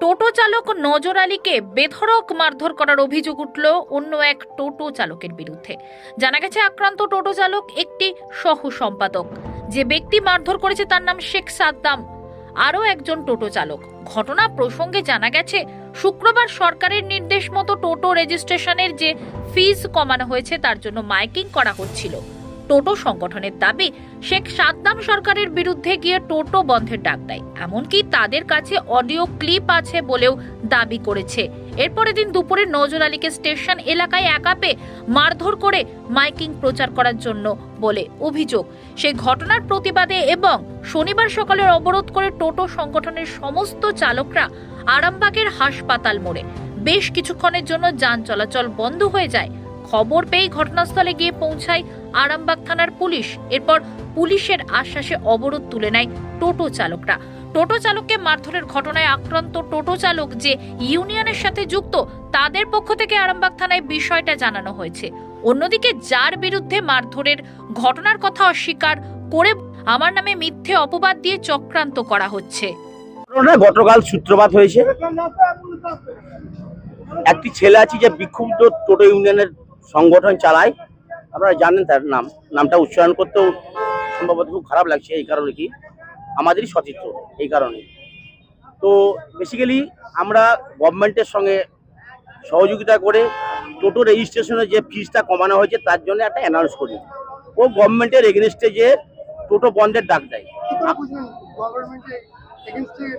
টোটো চালক নজর আলীকে বেধড়ক মারধর করার অভিযোগ উঠল অন্য এক টোটো চালকের বিরুদ্ধে। জানা গেছে, আক্রান্ত টোটো চালক একটি সহ সম্পাদক। যে ব্যক্তি মারধর করেছে তার নাম শেখ সাদ্দাম। আরও একজন টোটো চালক। ঘটনা প্রসঙ্গে জানা গেছে, শুক্রবার সরকারের নির্দেশ মতো টোটো রেজিস্ট্রেশনের যে ফিজ কমানো হয়েছে, তার জন্য মাইকিং করা হচ্ছিল। টোটো সংগঠনের দাবি, শেখ সাদ্দাম সরকারের বিরুদ্ধে গিয়ে টোটো বন্ধের ডাক দেয়। এমনকি তাদের কাছে অডিও ক্লিপ আছে বলেও দাবি করেছে। এরপরের দিন দুপুরে নজর আলীকে স্টেশন এলাকায় একা পেয়ে মারধর করে মাইকিং প্রচার করার জন্য বলে অভিযোগ। সেই ঘটনার প্রতিবাদে এবং শনিবার সকালে অবরোধ করে টোটো সংগঠনের সমস্ত চালকরা আরামবাগের হাসপাতাল মোড়ে। বেশ কিছুক্ষণের জন্য যান চলাচল বন্ধ হয়ে যায়। খবর পেয়ে ঘটনাস্থলে গিয়ে পৌঁছায় আরামবাগ থানার পুলিশ। এরপর পুলিশের আশ্বাসে অবরোধ তুলে নেয় টোটো চালকরা। টোটো চালককে মারধরের ঘটনায় আক্রান্ত টোটো চালক যে ইউনিয়নের সাথে যুক্ত, তাদের পক্ষ থেকে আরামবাগ থানায় বিষয়টা জানানো হয়েছে। অন্যদিকে যার বিরুদ্ধে মারধরের ঘটনার কথা অস্বীকার করে আমার নামে মিথ্যে অপবাদ দিয়ে চক্রান্ত করা হচ্ছে। গতকাল সূত্রপাত হয়েছে। একটি ছেলে আছে যে বিক্ষুব্ধ টোটো ইউনিয়নের সংগঠন চালায়। আপনারা জানেন তার নাম। নামটা উচ্চারণ করতেও সম্ভবত খুব খারাপ লাগছে এই কারণে কি? আমাদেরই সতীর্থ এই কারণে। তো বেসিক্যালি আমরা গভর্নমেন্টের সঙ্গে সহযোগিতা করে টোটো রেজিস্ট্রেশনের যে ফিজটা কমানো হয়েছে, তার জন্য একটা অ্যানাউন্স করি। ও গভর্নমেন্টের এগেনস্টে যে টোটো বন্ধের ডাক দেয়।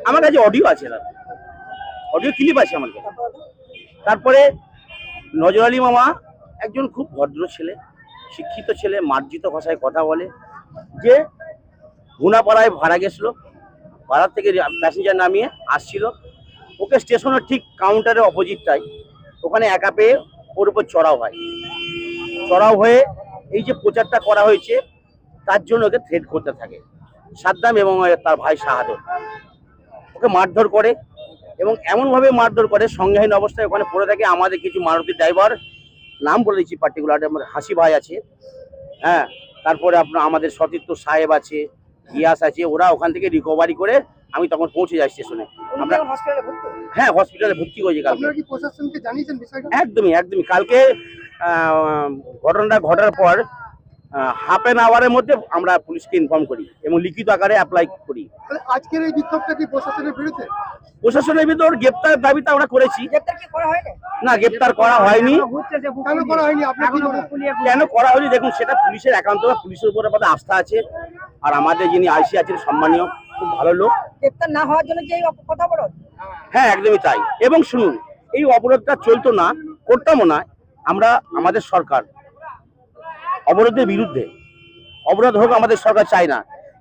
আমার কাছে অডিও আছে অডিও ক্লিপ আছে আমার কাছে। তারপরে নজর আলী মামা একজন খুব ভদ্র ছেলে। শিক্ষিত ছেলে, মার্জিত ভাষায় কথা বলে, যে গুনাপাড়ায় ভাড়া গেছিল, ভাড়া থেকে প্যাসেঞ্জার নামিয়ে আসছিল। ওকে স্টেশনের ঠিক কাউন্টারের অপোজিটটাই ওখানে একা পেয়ে ওর উপর চড়াও হয়। চড়াও হয়ে এই যে প্রচারটা করা হয়েছে, তার জন্য ওকে থ্রেড করতে থাকে। সাদ্দাম এবং তার ভাই শাহাদত। ওকে মারধর করে এবং এমনভাবে মারধর করে, সংজ্ঞাহীন অবস্থায় ওখানে পড়ে থাকে, আমাদের কিছু মারুতি ড্রাইভার নাম বলে দিচ্ছি পার্টিকুলার আমাদের হাসি ভাই আছে হ্যাঁ তারপরে আপনার আমাদের সতীর্থ সাহেব আছে ইয়াস আছে ওরা ওখান থেকে রিকভারি করে আমি তখন পৌঁছে যাই স্টেশনে আমরা হ্যাঁ হসপিটালে ভর্তি করেছি কালকে। একদমই একদমই। কালকে আহ, ঘটনাটা ঘটার পর হাফ অ্যান আওয়ারের মধ্যে আমরা পুলিশকে ইনফর্ম করি এবং লিখিত আকারে অ্যাপ্লাই করি। আজকের এই বিক্ষোভটা কি প্রশাসনের বিরুদ্ধে? প্রশাসনের ভিতর গ্রেপ্তার দাবিটা আমরা করেছি। না গ্রেপ্তার করা হয়নি। কেন করা হয়নি? আপনি কি? কেন করা হয়নি? দেখুন সেটা পুলিশের একান্ত বা পুলিশের উপর আমাদের আস্থা আছে। আর আমাদের যিনি আইসি আছেন সম্মানীয় খুব ভালো লোক। গ্রেপ্তার না হওয়ার জন্য যে কথা বলো হ্যাঁ একদমই তাই। এবং শুনুন এই অবরোধটা চলতো না করতামও না আমরা আমাদের সরকার অবরোধের বিরুদ্ধে। অবরোধ হোক আমাদের সরকার চায় না।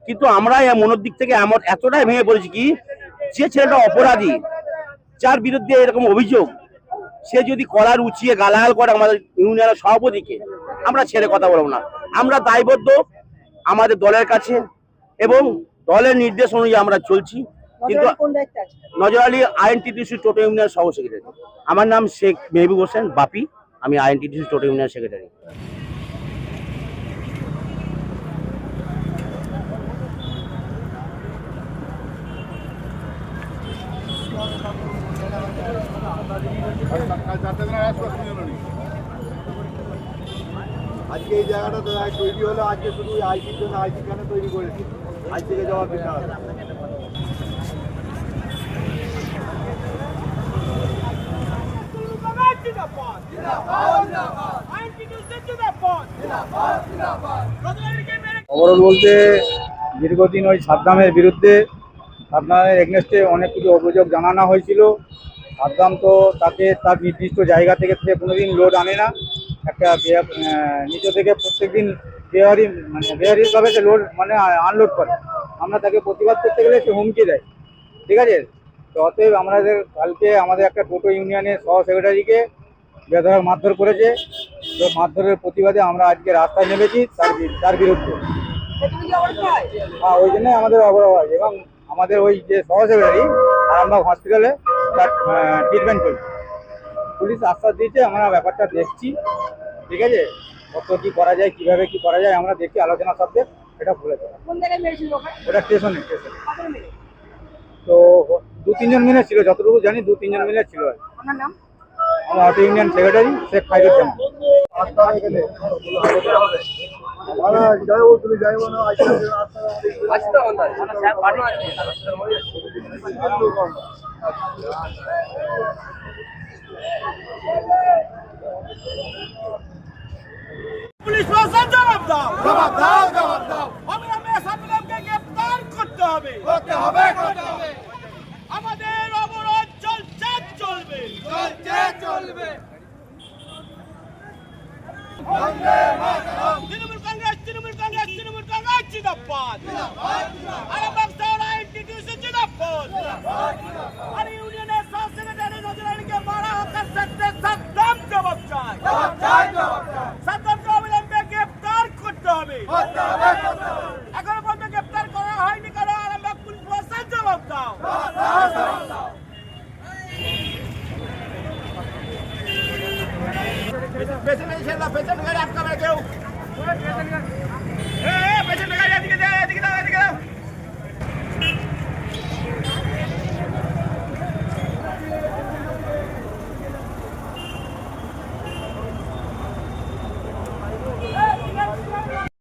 কিন্তু আমরা মনের দিক থেকে এমন এতটাই ভেঙে পড়েছি কি যে ছেলেটা অপরাধী যার বিরুদ্ধে এরকম অভিযোগ সে যদি কলার উচিয়ে গালাগাল করে আমাদের ইউনিয়নের সভাপতিকে আমরা ছেড়ে কথা বলব না। আমরা দায়বদ্ধ আমাদের দলের কাছে এবং দলের নির্দেশ অনুযায়ী আমরা চলছি। কিন্তু নজর আলী আইএনটিটিসি টোটো ইউনিয়ন সহ সেক্রেটারি আমার নাম শেখ মেহবুব হোসেন বাপি আমি আইএনটিটিসি টোটো ইউনিয়ন সেক্রেটারি। আজকে এই জায়গাটা তৈরি হলো, আজকে শুধু আইসির জন্য আইসি কেন তৈরি করেছি। আজ থেকে জবাব দিতে হবে অবরোধ বলতে দীর্ঘদিন ওই সাদ্দামের বিরুদ্ধে সাদ্দামের এগনেস্টে অনেক কিছু অভিযোগ জানানো হয়েছিল। সাদ্দাম তো তাকে তার নির্দিষ্ট জায়গা থেকে সে কোনোদিন লোড আনে না। একটা নিচে থেকে প্রত্যেকদিন বেহারি মানে বেহারিভাবে সে লোড মানে আনলোড করে। আমরা তাকে প্রতিবাদ করতে গেলে সে হুমকি দেয়। ঠিক আছে? তো অতএব আমাদের কালকে আমাদের একটা টোটো ইউনিয়নের সহ সেক্রেটারিকে বেধড়ক মারধর করেছে। তো মারধরের প্রতিবাদে আমরা আজকে রাস্তায় নেমেছি তার তার বিরুদ্ধে। হয় হ্যাঁ ওই জন্যই আমাদের অবরোধ হয়। এবং আমাদের ওই যে সহ সেক্রেটারি আরামবাগ হসপিটালে তার ট্রিটমেন্ট করি পুলিশ আশ্বাস দিয়েছে আমরা ব্যাপারটা দেখছি। ঠিক আছে? কত কি করা যায় কীভাবে কি করা যায় আমরা দেখি আলোচনা সবকে এটা মেরেছিল ওখানে? ওটা স্টেশনে স্টেশনে। তো দু তিনজন মিলে ছিল যতটুকু জানি দু তিনজন মিলে ছিল নাম? আমার auto union secretary Sheikh Khairuzzaman police প্রশাসন জবাব দাও। জবাব দাও জবাব দাও। অবিলম্বে সাবিলকে গ্রেফতার করতে হবে। করতে হবে করতে হবে। আমাদের অবরোধ চলছে চলবে। চলছে চলবে। তৃণমূল জিন্দাবাদ। আরামবাগ শহর ইনস্টিটিউশন জিন্দাবাদ। আর ইউনিয়নের সব সেক্রেটারি নজরানিকে মারা হত্যার সাথে সাদ্দাম জবাব চাই সাদ্দামকে অবিলম্বে গ্রেফতার করতে হবে। এখনও পর্যন্ত গ্রেফতার করা হয়নি কেন আরামবাগ পুলিশ প্রশাসন জবাব দাও। পেছনে এসে পেছনে গাড়ি আটকাবে কেউ।